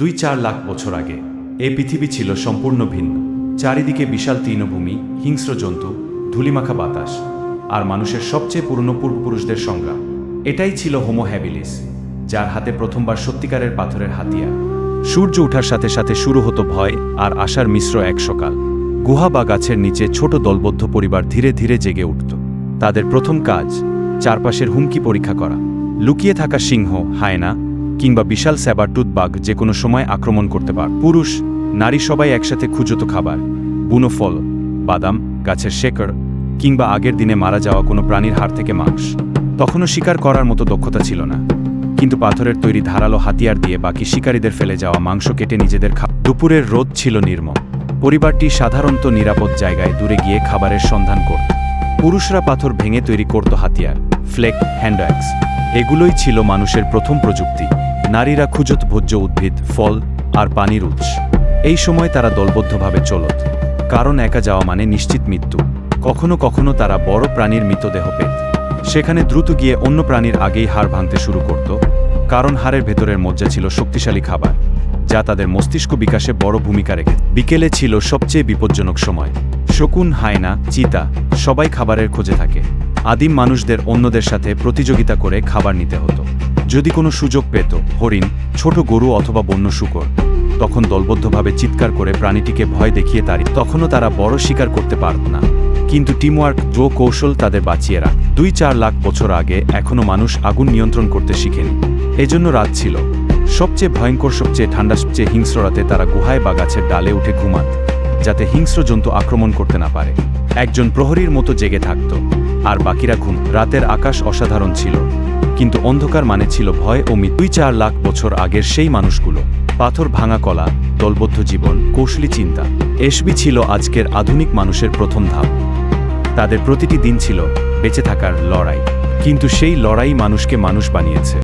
দুই চার লাখ বছর আগে এই পৃথিবী ছিল সম্পূর্ণ ভিন্ন। চারিদিকে বিশাল তৃণভূমি, হিংস্র জন্তু, ধুলিমাখা বাতাস, আর মানুষের সবচেয়ে পুরনো পূর্বপুরুষদের সংগ্রাম। এটাই ছিল হোমো হ্যাবিলিস যার হাতে প্রথমবার সত্যিকারের পাথরের হাতিয়ার। সূর্য ওঠার সাথে সাথে শুরু হতো ভয় আর আশার মিশ্র এক সকাল। গুহা বা গাছের নিচে ছোট দলবদ্ধ পরিবার ধীরে ধীরে জেগে উঠত। তাদের প্রথম কাজ, চারপাশের হুমকি পরীক্ষা করা। লুকিয়ে থাকা সিংহ, হায়না কিংবা বিশাল স্যাবারটুথ টুথবাগ যে কোনো সময় আক্রমণ করতে পার। পুরুষ, নারী সবাই একসাথে খুঁজত খাবার, বুনো ফল, বাদাম, গাছের শেকড়, কিংবা আগের দিনে মারা যাওয়া কোনো প্রাণীর হাড় থেকে মাংস। তখনও শিকার করার মতো দক্ষতা ছিল না। কিন্তু পাথরের তৈরি ধারালো হাতিয়ার দিয়ে বাকি শিকারীদের ফেলে যাওয়া মাংস কেটে নিজেদের খা দুপুরের রোদ ছিল নির্মম। পরিবারটি সাধারণত নিরাপদ জায়গায় দূরে গিয়ে খাবারের সন্ধান করত। পুরুষরা পাথর ভেঙে তৈরি করত হাতিয়ার, ফ্লেক হ্যান্ডঅ্যাক্স এগুলোই ছিল মানুষের প্রথম প্রযুক্তি। নারীরা খুঁজত ভোজ্য উদ্ভিদ, ফল আর পানির উৎস। এই সময় তারা দলবদ্ধভাবে চলত। কারণ একা যাওয়া মানে নিশ্চিত মৃত্যু। কখনো কখনো তারা বড় প্রাণীর মৃতদেহ পেত। সেখানে দ্রুত গিয়ে অন্য প্রাণীর আগেই হাড় ভাঙতে শুরু করত। কারণ হাড়ের ভেতরের মজ্জা ছিল শক্তিশালী খাবার, যা তাদের মস্তিষ্ক বিকাশে বড় ভূমিকা রেখে। বিকেলে ছিল সবচেয়ে বিপজ্জনক সময়। শকুন, হায়না, চিতা সবাই খাবারের খোঁজে থাকে। আদিম মানুষদের অন্যদের সাথে প্রতিযোগিতা করে খাবার নিতে হতো। যদি কোনো সুযোগ পেত, হরিণ, ছোট গরু অথবা বন্য শুকর, তখন দলবদ্ধভাবে চিৎকার করে প্রাণীটিকে ভয় দেখিয়ে তারি তখনও তারা বড় শিকার করতে পারত না। কিন্তু টিমওয়ার্ক, জো কৌশল তাদের বাঁচিয়ে রাখ। দুই চার লাখ বছর আগে এখনও মানুষ আগুন নিয়ন্ত্রণ করতে শিখেনি। এজন্য রাত ছিল। সবচেয়ে ভয়ঙ্কর, সবচেয়ে ঠান্ডা, সবচেয়ে হিংস্র রাতে তারা গুহায় বা গাছের ডালে উঠে ঘুমাত, যাতে হিংস্র জন্তু আক্রমণ করতে না পারে। একজন প্রহরীর মতো জেগে থাকত, আর বাকিরা ঘুম, রাতের আকাশ অসাধারণ ছিল। কিন্তু অন্ধকার মানে ছিল ভয় ও মৃত্যু। দুই চার লাখ বছর আগের সেই মানুষগুলো, পাথর ভাঙা কলা, দলবদ্ধ জীবন, কৌশলী চিন্তা এসবি ছিল আজকের আধুনিক মানুষের প্রথম ধাপ। তাদের প্রতিটি দিন ছিল বেঁচে থাকার লড়াই। কিন্তু সেই লড়াই মানুষকে মানুষ বানিয়েছে।